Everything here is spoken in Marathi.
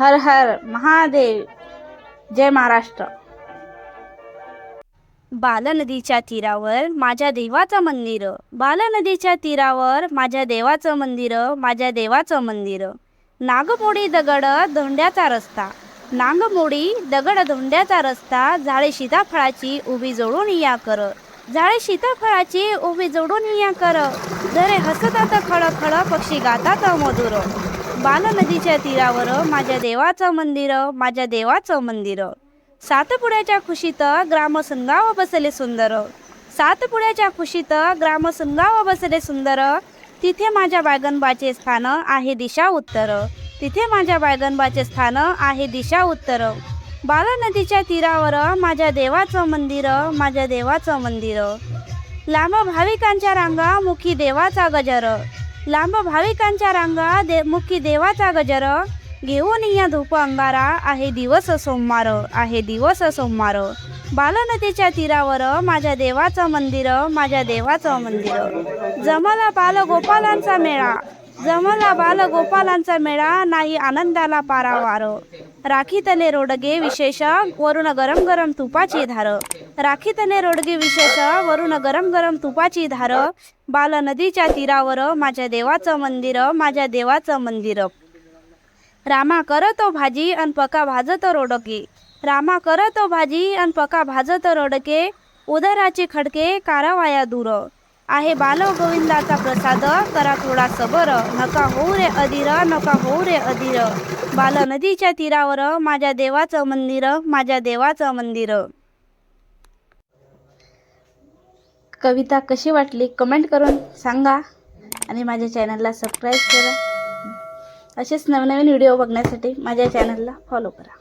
हर हर महादेव. जय महाराष्ट्र. बालनदीच्या तीरावर माझ्या देवाचं मंदिर. बालनदीच्या तीरावर माझ्या देवाचं मंदिर माझ्या देवाचं मंदिर. नागमोडी दगड धोंड्याचा रस्ता. नागमोडी दगड धोंड्याचा रस्ता झाडे सीताफळाची उभी जोडून या कर. झाडे सीताफळाची उभी जोडून या कर. झरे हसतात खळ खळ पक्षी गातात मधुर. बालनदीच्या तीरावर माझ्या देवाचं मंदिर माझ्या देवाचं मंदिर. सातपुड्याच्या खुशीत ग्रामसंगाव बसले सुंदर. सातपुड्याच्या खुशीत ग्रामसंगाव बसले सुंदर. तिथे माझ्या बायगनबाचे स्थान आहे दिशा उत्तर. तिथे माझ्या बायगनबाचे स्थान आहे दिशा उत्तर. बाला नदीच्या तीरावर माझ्या देवाचं मंदिर माझ्या देवाचं मंदिर. लांब भाविकांच्या रांगा मुखी देवाचा गजर. लांब भाविकांच्या रांगा दे मुखी देवाचा गजर. घेऊन या धूप अंगारा आहे दिवस सोमवार आहे दिवस सोमवार. बालनदीच्या तीरावर माझ्या देवाचं मंदिर माझ्या देवाचं मंदिर. जमला बाल गोपालांचा मेळा जमला बाल गोपालांचा मेळा नाही आनंदाला पारावार. राखी तने रोडगे विशेष वरून गरम गरम तुपाची धार. राखी तने रोडगे विशेष वरून गरम गरम तुपाची धार. बाल नदीच्या तीरावर माझ्या देवाचं मंदिर माझ्या देवाचं मंदिर. रामा करतो भाजी अन पका भाजत रोडके रामा करतो भाजी अन पका भाजत रोडके उदराचे खडके कारवाया दूर. आहे बाल गोविंदाचा प्रसाद करा थोडा सबर नका होऊ रे अधीर नका होऊ रे अधीर. बाल नदीच्या तीरावर माझ्या देवाचं मंदिर माझ्या देवाचं मंदिर. कविता कशी वाटली कमेंट करून सांगा आणि माझ्या चॅनलला सबस्क्राईब करा. असेच नवनवीन व्हिडिओ बघण्यासाठी माझ्या चॅनलला फॉलो करा.